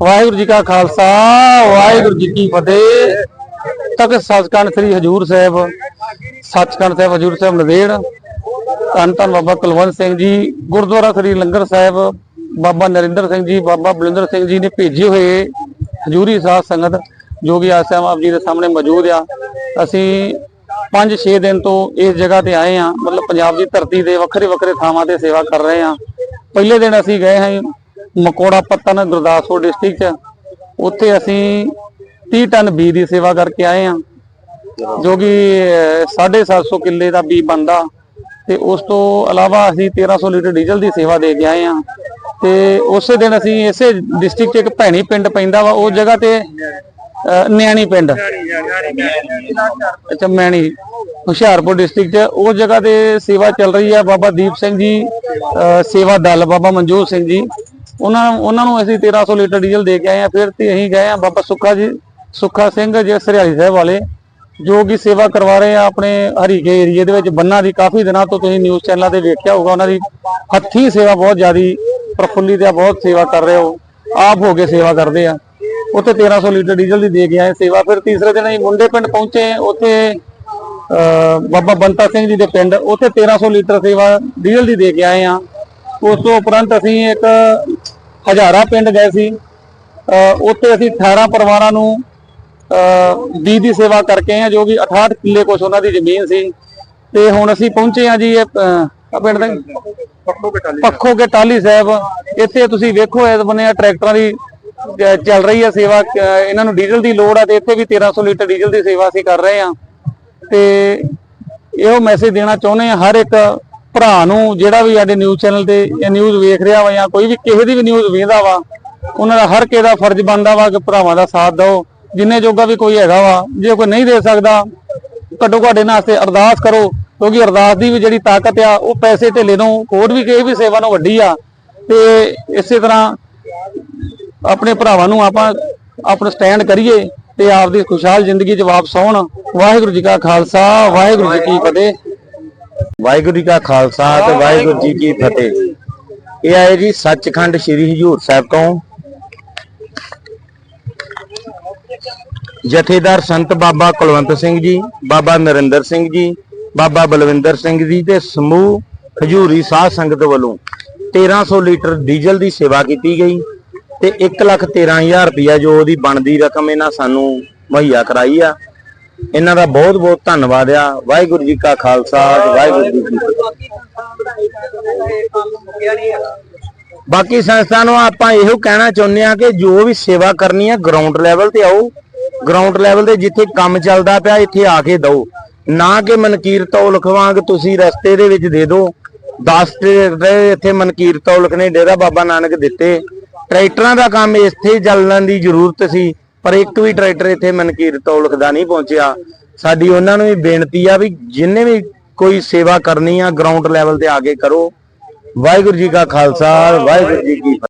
ਵਾਹਿਗੁਰੂ ਜੀ ਕਾ ਖਾਲਸਾ, ਵਾਹਿਗੁਰੂ ਜੀ ਕੀ ਫਤਿਹ। ਤਖਤ ਸੱਚਖੰਡ ਸ੍ਰੀ ਹਜੂਰ ਸਾਹਿਬ, ਸੱਚਖੰਡ ਸਾਹਿਬ, ਹਜੂਰ ਸਾਹਿਬ ਨਦੇੜ ਧੰਨ ਧੰਨ ਬਾਬਾ ਕੁਲਵੰਤ ਸਿੰਘ ਜੀ, ਗੁਰਦੁਆਰਾ ਸ੍ਰੀ ਲੰਗਰ ਸਾਹਿਬ, ਬਾਬਾ ਨਰਿੰਦਰ ਸਿੰਘ ਜੀ, ਬਾਬਾ ਬਲਿੰਦਰ ਸਿੰਘ ਜੀ ਨੇ ਭੇਜੇ ਹੋਏ ਹਜੂਰੀ ਸਾਧ ਸੰਗਤ, ਜੋ ਕਿ ਆਸਿਆ ਆਪ ਜੀ ਦੇ ਸਾਹਮਣੇ ਮੌਜੂਦ ਆ। ਅਸੀਂ 5-6 ਦਿਨ ਤੋਂ ਇਸ ਜਗ੍ਹਾ ਤੇ ਆਏ ਆ, ਮਤਲਬ ਪੰਜਾਬ ਦੀ ਧਰਤੀ ਦੇ ਵੱਖਰੇ ਵੱਖਰੇ ਥਾਵਾਂ ਤੇ ਸੇਵਾ ਕਰ ਰਹੇ ਆ। ਪਹਿਲੇ ਦਿਨ ਅਸੀਂ ਗਏ ਹਾਂ ਮਕੋੜਾ ਪੱਤਨ ਗੁਰਦਾਸਪੁਰ ਡਿਸਟ੍ਰਿਕਟ ਚ। ਉੱਥੇ ਅਸੀਂ 30 ਟਨ ਬੀ ਦੀ ਸੇਵਾ ਕਰਕੇ ਆਏ ਆ ਜੋ ਕਿ ਅਹ, 750 ਕਿੱਲੇ ਦਾ ਬੀ ਬੰਦਾ ਤੇ ਉਸ ਤੋਂ ਇਲਾਵਾ ਅਸੀਂ 1300 ਲੀਟਰ ਡੀਜ਼ਲ ਦੀ ਸੇਵਾ ਦੇ ਕੇ ਆਏ ਆ ਤੇ ਉਸੇ ਦਿਨ ਅਸੀਂ ਇਸੇ ਡਿਸਟ੍ਰਿਕਟ 'ਚ ਇੱਕ ਭੈਣੀ ਪਿੰਡ ਪੈਂਦਾ ਵਾ ਉਸ ਜਗ੍ਹਾ ਤੇ ਨਿਆਣੀ ਪਿੰਡ। ਅੱਛਾ ਮੈਣੀ ਹੁਸ਼ਿਆਰਪੁਰ ਡਿਸਟ੍ਰਿਕਟ 'ਚ। ਉਸ ਜਗ੍ਹਾ ਤੇ ਸੇਵਾ ਚੱਲ ਰਹੀ ਹੈ ਬਾਬਾ ਦੀਪ ਸਿੰਘ ਜੀ ਅਹ, ਸੇਵਾ ਦਲ ਬਾਬਾ ਮਨਜੋਤ ਸਿੰਘ ਜੀ। ਉਹਨਾਂ ਉਹਨਾਂ ਨੂੰ ਅਸੀਂ 1300 ਲੀਟਰ ਡੀਜ਼ਲ ਦੇ ਕੇ ਆਏ ਆ ਫਿਰ ਤੇ ਅਸੀਂ ਗਏ ਆ ਬਾਬਾ ਸੁੱਖਾ ਜੀ ਸੁੱਖਾ ਸਿੰਘ ਜੀ ਸਰਿਆਲੀ ਸਾਹਿਬ ਵਾਲੇ, ਜੋ ਕਿ ਸੇਵਾ ਕਰਵਾ ਰਹੇ ਆ ਆਪਣੇ ਹਰੀਕੇ ਏਰੀਏ ਦੇ ਵਿੱਚ, ਬੰਨਾ ਦੀ ਕਾਫੀ ਦਿਨਾਂ ਤੋਂ ਤੁਸੀਂ ਨਿਊਜ਼ ਚੈਨਲਾਂ ਤੇ ਵੇਖਿਆ ਹੋਊਗਾ, ਉਹਨਾਂ ਦੀ ਹੱਥੀਂ ਸੇਵਾ ਬਹੁਤ ਜ਼ਿਆਦੀ ਪ੍ਰਫੁੱਲੀ ਤੇ ਬਹੁਤ ਸੇਵਾ ਕਰ ਰਹੇ ਹੋ ਆਪ ਹੋ ਕੇ ਸੇਵਾ ਕਰਦੇ ਆ। ਉੱਥੇ 1300 ਲੀਟਰ ਡੀਜ਼ਲ ਦੀ ਦੇ ਕੇ ਆਏ ਸੇਵਾ, ਫਿਰ ਤੀਸਰੇ ਦਿਨ ਅਸੀਂ ਮੁੰਡੇ ਪਿੰਡ ਪਹੁੰਚੇ, ਉੱਥੇ ਬਾਬਾ ਬੰਤਾ ਸਿੰਘ ਜੀ ਦੇ ਪਿੰਡ, ਉੱਥੇ 1300 ਲੀਟਰ ਸੇਵਾ ਡੀਜ਼ਲ ਦੀ ਦੇ ਕੇ ਆਏ ਆ। ਉਸ ਤੋਂ ਉਪਰੰਤ ਅਸੀਂ ਇੱਕ ਹਜ਼ਾਰਾ ਪਿੰਡ ਗਏ ਸੀ। ਉੱਥੇ ਅਸੀਂ 18 ਪਰਿਵਾਰਾਂ ਨੂੰ, ਅਹ ਬੀਜ ਦੀ ਸੇਵਾ ਕਰਕੇ ਆਏ ਹਾਂ, ਜੋ ਕਿ 68 ਕਿੱਲੇ ਕੁਛ ਉਹਨਾਂ ਦੀ ਜ਼ਮੀਨ ਸੀ। ਤੇ ਹੁਣ ਅਸੀਂ ਪਹੁੰਚੇ ਹਾਂ ਜੀ ਇਹ ਪਿੰਡ ਦਾ ਪੱਖੋ ਕੇ ਟਾਲੀ ਸਾਹਿਬ। ਇੱਥੇ ਤੁਸੀਂ ਵੇਖੋ, ਇਸ ਬੰਨੇ ਆ ਟਰੈਕਟਰਾਂ ਦੀ ਚੱਲ ਰਹੀ ਹੈ ਸੇਵਾ ਇਹਨਾਂ ਨੂੰ ਡੀਜ਼ਲ ਦੀ ਲੋੜ ਆ ਤੇ ਇੱਥੇ ਵੀ 1300 ਲੀਟਰ ਡੀਜ਼ਲ ਦੀ ਸੇਵਾ ਅਸੀਂ ਕਰ ਰਹੇ ਹਾਂ। ਤੇ ਇਹੋ ਮੈਸੇਜ ਦੇਣਾ ਚਾਹੁੰਦੇ ਆ ਹਰ ਇੱਕ ਭਰਾ ਨੂੰ ਜਿਹੜਾ ਵੀ ਸਾਡੇ ਨਿਊਜ਼ ਚੈਨਲ ਤੇ ਇਹ ਨਿਊਜ਼ ਵੇਖ ਰਿਹਾ ਵਾ ਜਾਂ ਕੋਈ ਵੀ ਕਿਸੇ ਦੀ ਵੀ ਨਿਊਜ਼ ਵੇਖਦਾ ਵਾ, ਉਹਨਾਂ ਦਾ ਹਰ ਕਿਸੇ ਦਾ ਫਰਜ਼ ਬਣਦਾ ਵਾ ਕਿ ਭਰਾਵਾਂ ਦਾ ਸਾਥ ਦਿਓ। ਜਿੰਨੇ ਜੋਗਾ ਵੀ ਕੋਈ ਹੈਗਾ ਵਾ, ਜੇ ਕੋਈ ਨਹੀਂ ਦੇ ਸਕਦਾ, ਘੱਟੋ ਘੱਟ ਇਹਨਾਂ ਵਾਸਤੇ ਅਰਦਾਸ ਕਰੋ, ਕਿਉਂਕਿ ਅਰਦਾਸ ਦੀ ਵੀ ਜਿਹੜੀ ਤਾਕਤ ਆ, ਉਹ ਪੈਸੇ ਢੇਲੇ ਨੂੰ ਹੋਰ ਵੀ ਕਿਸੇ ਵੀ ਸੇਵਾ ਨੂੰ ਵੱਡੀ ਆ। ਤੇ ਇਸੇ ਤਰ੍ਹਾਂ ਆਪਣੇ ਭਰਾਵਾਂ ਨੂੰ ਆਪਾਂ ਆਪਣਾ ਸਟੈਂਡ ਕਰੀਏ ਤੇ ਆਪਦੀ ਖੁਸ਼ਹਾਲ ਜ਼ਿੰਦਗੀ 'ਚ ਵਾਪਸ ਆਉਣ। ਵਾਹਿਗੁਰੂ ਜੀ ਕਾ ਖਾਲਸਾ, ਵਾਹਿਗੁਰੂ ਜੀ ਕੀ ਫਤਿਹ। ਵਾਹਿਗੁਰੂ ਜੀ ਕਾ ਖਾਲਸਾ ਤੇ ਵਾਹਿਗੁਰੂ ਜੀ ਕੀ ਫਤਿਹ। ਇਹ ਆਏ ਜੀ ਸੱਚਖੰਡ ਸ੍ਰੀ ਹਜੂਰ ਸਾਹਿਬ ਤੋਂ। ਜਥੇਦਾਰ ਸੰਤ ਬਾਬਾ ਕੁਲਵੰਤ ਸਿੰਘ ਜੀ ਬਾਬਾ ਨਰਿੰਦਰ ਸਿੰਘ ਜੀ ਬਾਬਾ ਬਲਵਿੰਦਰ ਸਿੰਘ ਜੀ ਤੇ ਸਮੂਹ ਹਜੂਰੀ ਸਾਧ ਸੰਗਤ ਵੱਲੋਂ 1300 ਲੀਟਰ ਡੀਜ਼ਲ ਦੀ ਸੇਵਾ ਕੀਤੀ ਗਈ ਤੇ 113000 ਰੁਪਇਆ ਜੋ ਉਹਦੀ ਬਣਦੀ ਰਕਮ ਇਹਨਾਂ ਸਾਨੂੰ ਮੁਹੱਈਆ ਕਰਾਈ ਆ। ਇਹਨਾਂ ਦਾ ਬਹੁਤ ਬਹੁਤ ਧੰਨਵਾਦ ਆ। ਵਾਹਿਗੁਰੂ ਜੀ ਕਾ ਖਾਲਸਾ, ਵਾਹਿਗੁਰੂ ਜੀ ਕੀ ਫਤਿਹ। ਬਾਕੀ ਸੰਸਥਾ ਨੂੰ ਆਪਾਂ ਇਹੋ ਕਹਿਣਾ ਚਾਹੁੰਦੇ ਆ ਕਿ ਜੋ ਵੀ ਸੇਵਾ ਕਰਨੀ ਆ ਗਰਾਊਂਡ ਲੈਵਲ ਤੇ ਆਓ। ਗਰਾਊਂਡ ਲੈਵਲ ਤੇ ਜਿੱਥੇ ਕੰਮ ਚੱਲਦਾ ਪਿਆ, ਇੱਥੇ ਆ ਕੇ ਦਿਓ। ਨਾ ਕਿ ਮਨਕੀਰ ਤੌਲਖ ਵਾਂਗ ਤੁਸੀਂ ਰਸਤੇ ਦੇ ਵਿੱਚ ਦੇ ਦਿਓ 10 ਟਰੈਕਟਰ ਇੱਥੇ ਮਨਕੀਰ ਤੌਲਖ ਨੇ ਡੇਰਾ ਬਾਬਾ ਨਾਨਕ ਦਿੱਤੇ। ਟਰੈਕਟਰਾਂ ਦਾ ਕੰਮ ਇੱਥੇ ਚੱਲਣ ਦੀ ਜ਼ਰੂਰਤ ਸੀ। ਪਰ ਇੱਕ ਵੀ ਟਰੈਕਟਰ ਇੱਥੇ ਮਨਕੀਰ ਤੌਲਖ ਦਾ ਨਹੀਂ ਪਹੁੰਚਿਆ। ਸਾਡੀ ਉਹਨਾਂ ਨੂੰ ਵੀ ਬੇਨਤੀ ਆ ਵੀ ਜਿੰਨੇ ਵੀ ਕੋਈ ਸੇਵਾ ਕਰਨੀ ਆ ਗਰਾਊਂਡ ਲੈਵਲ ਤੇ ਆ ਕੇ ਕਰੋ। ਵਾਹਿਗੁਰੂ ਜੀ ਕਾ ਖਾਲਸਾ, ਵਾਹਿਗੁਰੂ ਜੀ ਕੀ ਫਤਿਹ।